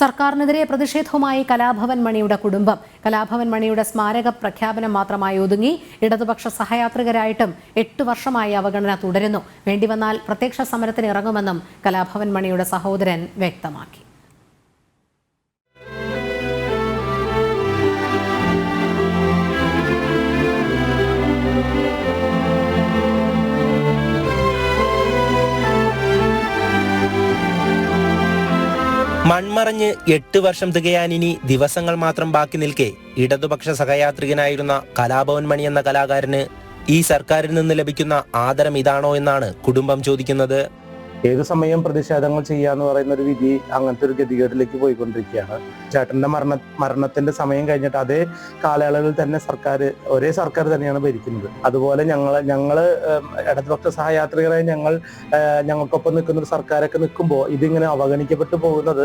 സർക്കാരിനെതിരെ പ്രതിഷേധവുമായി കലാഭവൻ മണിയുടെ കുടുംബം. കലാഭവൻ മണിയുടെ സ്മാരക പ്രഖ്യാപനം മാത്രമായി ഒതുങ്ങി ഇടതുപക്ഷ സഹയാത്രികരായിട്ടും എട്ട് വർഷമായി അവഗണന തുടരുന്നു. വേണ്ടിവന്നാൽ പ്രത്യക്ഷ സമരത്തിന് ഇറങ്ങുമെന്നും കലാഭവൻ മണിയുടെ സഹോദരൻ വ്യക്തമാക്കി. മൺമറഞ്ഞ് എട്ട് വർഷം തികയാൻ ഇനി ദിവസങ്ങൾ മാത്രം ബാക്കി നിൽക്കെ ഇടതുപക്ഷ സഹയാത്രികനായിരുന്ന കലാഭവൻ മണി എന്ന കലാകാരന് ഈ സർക്കാരിൽ നിന്ന് ലഭിക്കുന്ന ആദരം ഇതാണോ എന്നാണ് കുടുംബം ചോദിക്കുന്നത്. ഏത് സമയം പ്രതിഷേധങ്ങൾ ചെയ്യാന്ന് പറയുന്ന ഒരു വിധി അങ്ങനത്തെ ഒരു ഗതികേടിലേക്ക് പോയിക്കൊണ്ടിരിക്കുകയാണ്. ചേട്ടന്റെ മരണ മരണത്തിന്റെ സമയം കഴിഞ്ഞിട്ട് അതേ കാലയളവിൽ തന്നെ സർക്കാർ ഒരേ സർക്കാർ തന്നെയാണ് ഭരിക്കുന്നത്. അതുപോലെ ഞങ്ങൾ ഞങ്ങൾ ഇടതുപക്ഷ സഹയാത്രികരായി ഞങ്ങൾ ഞങ്ങൾക്കൊപ്പം നിൽക്കുന്ന ഒരു സർക്കാരൊക്കെ നിൽക്കുമ്പോൾ ഇതിങ്ങനെ അവഗണിക്കപ്പെട്ടു പോകുന്നത്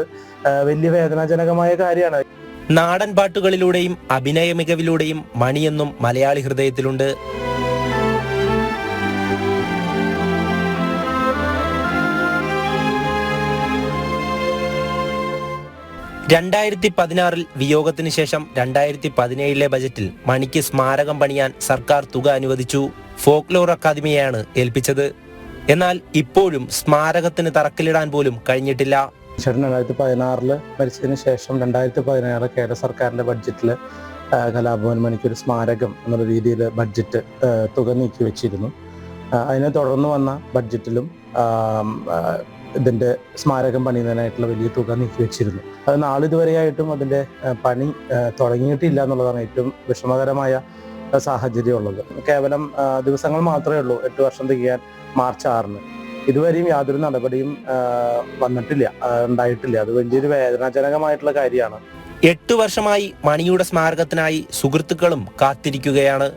വലിയ വേദനാജനകമായ കാര്യമാണ്. നാടൻ പാട്ടുകളിലൂടെയും അഭിനയ മികവിലൂടെയും മണിയെന്നും മലയാളി ഹൃദയത്തിലുണ്ട്. രണ്ടായിരത്തി പതിനാറിൽ വിയോഗത്തിന് ശേഷം രണ്ടായിരത്തി പതിനേഴിലെ ബജറ്റിൽ മണിക്ക് സ്മാരകം പണിയാൻ സർക്കാർ തുക അനുവദിച്ചു. ഫോക്ലോർ അക്കാദമിയെയാണ് ഏൽപ്പിച്ചത്. എന്നാൽ ഇപ്പോഴും സ്മാരകത്തിന് തറക്കല്ലിടാൻ പോലും കഴിഞ്ഞിട്ടില്ല. രണ്ടായിരത്തി പതിനാറിൽ മരിച്ചതിന് ശേഷം രണ്ടായിരത്തി പതിനാറ് കേരള സർക്കാരിന്റെ ബഡ്ജറ്റിൽ കലാഭവൻ മണിക്ക് ഒരു സ്മാരകം എന്നുള്ള രീതിയിൽ ബഡ്ജറ്റ് തുക നീക്കി വെച്ചിരുന്നു. അതിനെ തുടർന്ന് വന്ന ബഡ്ജറ്റിലും ഇതിന്റെ സ്മാരകം പണിയുന്നതിനായിട്ടുള്ള വലിയ തുക നീക്കി വെച്ചിരുന്നു അത് നാളിതുവരെയായിട്ടും അതിന്റെ പണി തുടങ്ങിയിട്ടില്ല എന്നുള്ളതാണ് ഏറ്റവും വിഷമകരമായ സാഹചര്യമുള്ളത്. കേവലം ദിവസങ്ങൾ മാത്രമേ ഉള്ളൂ എട്ട് വർഷം തികയാൻ മാർച്ച് ആറിന്. ഇതുവരെയും യാതൊരു നടപടിയും വന്നിട്ടില്ല ഉണ്ടായിട്ടില്ല. അത് വലിയൊരു വേദനാജനകമായിട്ടുള്ള കാര്യമാണ്. എട്ടു വർഷമായി മണിയുടെ സ്മാരകത്തിനായി സുഹൃത്തുക്കളും കാത്തിരിക്കുകയാണ്.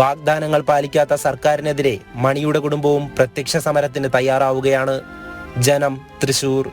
വാഗ്ദാനങ്ങൾ പാലിക്കാത്ത സർക്കാരിനെതിരെ മണിയുടെ കുടുംബവും പ്രത്യക്ഷ സമരത്തിന് തയ്യാറാവുകയാണ്. ജനം തൃശൂർ